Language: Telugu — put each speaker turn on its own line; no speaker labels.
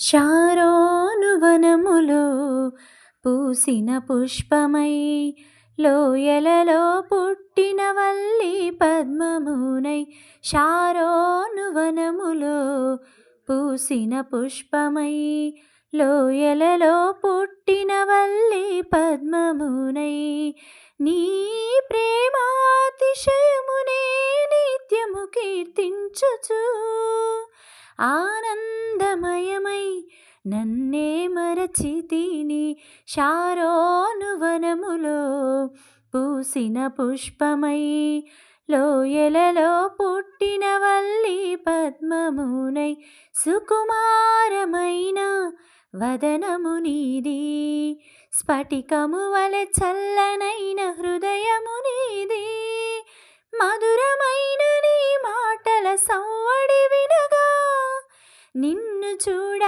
శారోనువనములో పూసిన పుష్పమై లోయలలో పుట్టిన వల్లి పద్మమునై శారోనువనములో పూసిన పుష్పమై లోయలలో పుట్టిన వల్లి పద్మమునై నీ ప్రేమాతిశయమునే నిత్యము కీర్తించుచు. ఆనందమయమై నన్నే మరచితిని షారోను వనములో పూసిన పుష్పమై లోయలలో పుట్టిన వల్లి పద్మమునై సుకుమారమైన వదనము నీది. స్ఫటికము వలె చల్లనైన హృదయము నీది. మధురమైన నీ మాటల సౌవడివి నిన్ను చూడ